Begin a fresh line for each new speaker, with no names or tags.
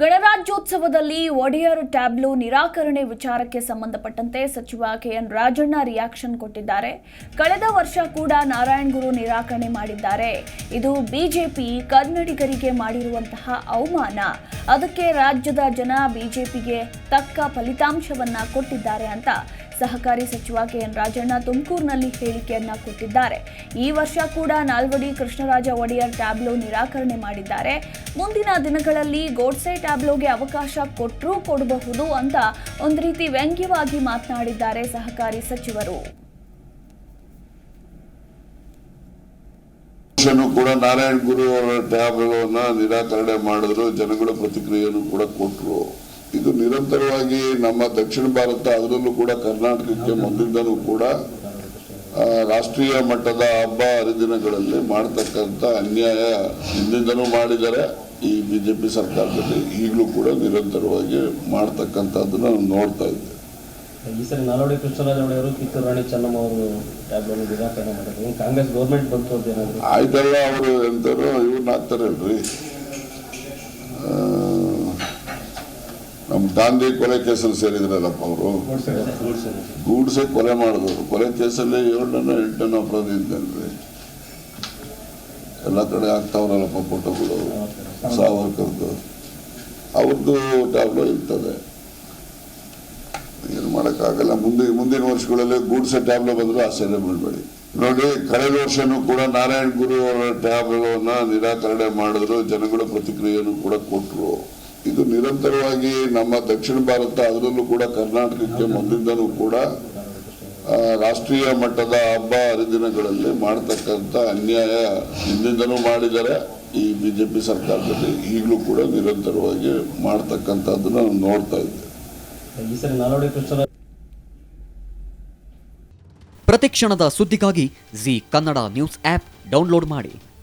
ಗಣರಾಜ್ಯೋತ್ಸವದಲ್ಲಿ Wadiyar tableau ನಿರಾಕರಣೆ ವಿಚಾರಕ್ಕೆ ಸಂಬಂಧಪಟ್ಟಂತೆ ಸಚಿವ ಕೆಎನ್ ರಾಜಣ್ಣ ರಿಯಾಕ್ಷನ್ ಕೊಟ್ಟಿದ್ದಾರೆ. ಕಳೆದ ವರ್ಷ ಕೂಡ ನಾರಾಯಣ್ ಗುರು ನಿರಾಕರಣೆ ಮಾಡಿದ್ದಾರೆ. ಇದು ಬಿಜೆಪಿ ಕನ್ನಡಿಗರಿಗೆ ಮಾಡಿರುವಂತಹ ಅವಮಾನ. ಅದಕ್ಕೆ ರಾಜ್ಯದ ಜನ ಬಿಜೆಪಿಗೆ ತಕ್ಕ ಫಲಿತಾಂಶವನ್ನ ಕೊಟ್ಟಿದ್ದಾರೆ ಅಂತ ಸಹಕಾರಿ ಸಚಿವ ಕೆಎನ್ ರಾಜಣ್ಣ ತುಮಕೂರಿನಲ್ಲಿ ಹೇಳಿಕೆಯನ್ನ ಕೊಟ್ಟಿದ್ದಾರೆ. ಈ ವರ್ಷ ಕೂಡ ನಾಲ್ವಡಿ ಕೃಷ್ಣರಾಜ ಒಡೆಯರ್ ಟ್ಯಾಬ್ಲೋ ನಿರಾಕರಣೆ ಮಾಡಿದ್ದಾರೆ. ಮುಂದಿನ ದಿನಗಳಲ್ಲಿ ಗೋಡ್ಸೆ ಟ್ಯಾಬ್ಲೋಗೆ ಅವಕಾಶ ಕೊಟ್ಟರೂ ಕೊಡಬಹುದು ಅಂತ ಒಂದು ರೀತಿ ವ್ಯಂಗ್ಯವಾಗಿ ಮಾತನಾಡಿದ್ದಾರೆ ಸಹಕಾರಿ ಸಚಿವರು.
ಕೂಡ ನಾರಾಯಣ ಗುರು ಅವರ ಟ್ಯಾಬ್ಲೋನ ನಿರಾಕರಣೆ ಮಾಡಿದ್ರು. ಜನಗಳ ಪ್ರತಿಕ್ರಿಯೆಯನ್ನು ಕೂಡ ಕೊಟ್ಟರು ನಿರಂತರವಾಗಿ ನಮ್ಮ ದಕ್ಷಿಣ ಭಾರತ ಅದರಲ್ಲೂ ಕೂಡ ಕರ್ನಾಟಕಕ್ಕೆ ಮೊದಲಿಂದನೂ ಕೂಡ ರಾಷ್ಟ್ರೀಯ ಮಟ್ಟದ ಹಬ್ಬ ಹರಿದಿನಗಳಲ್ಲಿ ಮಾಡ್ತಕ್ಕಂಥ ಅನ್ಯಾಯ ಹಿಂದಿಂದನೂ ಮಾಡಿದ್ದಾರೆ. ಈ ಬಿಜೆಪಿ ಸರ್ಕಾರದಲ್ಲಿ ಈಗಲೂ ಕೂಡ ನಿರಂತರವಾಗಿ ಮಾಡ್ತಕ್ಕಂಥದ್ದನ್ನ ನಾವು ನೋಡ್ತಾ ಇದ್ದೇವೆ.
ಈ ಸರಿ ನಾಲ್ವಡಿ ಕೃಷ್ಣರಾಜ ಒಡೆಯರು ಕಿತ್ತೂರು ರಾಣಿ ಚೆನ್ನಮ್ಮ ಅವರು ಟ್ಯಾಬ್ಲನ್ನು ನಿರಾಕರಣೆ ಮಾಡಿದ್ರು ಕಾಂಗ್ರೆಸ್ ಗೌರ್ಮೆಂಟ್ ಬಂತು ಅಂತ ಏನಾದ್ರು?
ಆಯ್ತಲ್ಲ ಅವರು ಎಂತಾರು ಇವ್ರನ್ನ ಹಾಕ್ತಾರಲ್ರಿ ನಮ್ಮ ದಾಂಧಿ ಕೊಲೆ ಕೇಸಲ್ಲಿ ಸೇರಿದ್ರಲ್ಲಪ್ಪ ಅವರು. ಗೂಡ್ಸೆ ಕೊಲೆ ಮಾಡಿದವರು. ಕೊಲೆ ಕೇಸಲ್ಲಿ ಏಳನ್ನ ಎಂಟನ ಅಪರಾಧ ಇದ್ದಲ್ರಿ ಎಲ್ಲ ಕಡೆ ಆಗ್ತಾವ್ರಲ್ಲಪ್ಪ ಫೋಟೋಗಳು. ಸಾವರ್ಕರ್ದು ಅವ್ರದ್ದು ಟ್ಯಾಬ್ಲೋ ಇರ್ತದೆ. ಏನು ಮಾಡೋಕ್ಕಾಗಲ್ಲ. ಮುಂದೆ, ಮುಂದಿನ ವರ್ಷಗಳಲ್ಲಿ ಗೂಡ್ಸೆ ಟ್ಯಾಬ್ಲೋ ಬಂದರೂ ಆಶ್ಚರ್ಯ ಮಾಡಬೇಡಿ ನೋಡಿ, ಕಳೆದ ವರ್ಷನೂ ಕೂಡ ನಾರಾಯಣ್ ಗುರು ಅವರ ಟ್ಯಾಬ್ಲೋನ ನಿರಾಕರಣೆ ಮಾಡಿದ್ರು. ಜನಗಳ ಪ್ರತಿಕ್ರಿಯೆಯನ್ನು ಕೂಡ ಕೊಟ್ಟರು ಇದು ನಿರಂತರವಾಗಿ ನಮ್ಮ ದಕ್ಷಿಣ ಭಾರತ ಅದರಲ್ಲೂ ಕೂಡ ಕರ್ನಾಟಕಕ್ಕೆ ಮೊದಲಿಂದಲೂ ಕೂಡ ರಾಷ್ಟ್ರೀಯ ಮಟ್ಟದ ಹಬ್ಬ ಹರಿದಿನಗಳಲ್ಲಿ ಮಾಡ್ತಕ್ಕಂಥ ಅನ್ಯಾಯ ಹಿಂದಿಂದನೂ ಮಾಡಿದ್ದಾರೆ. ಈ ಬಿಜೆಪಿ ಸರ್ಕಾರದಲ್ಲಿ ಈಗಲೂ ಕೂಡ ನಿರಂತರವಾಗಿ ಮಾಡ್ತಕ್ಕಂಥದ್ದನ್ನ ನಾವು ನೋಡ್ತಾ ಇದ್ದೇವೆ
ಪ್ರತಿ ಕ್ಷಣದ
ಪ್ರತಿಕ್ಷಣದ ಸುದ್ದಿಗಾಗಿ Zee Kannada news app download ಮಾಡಿ.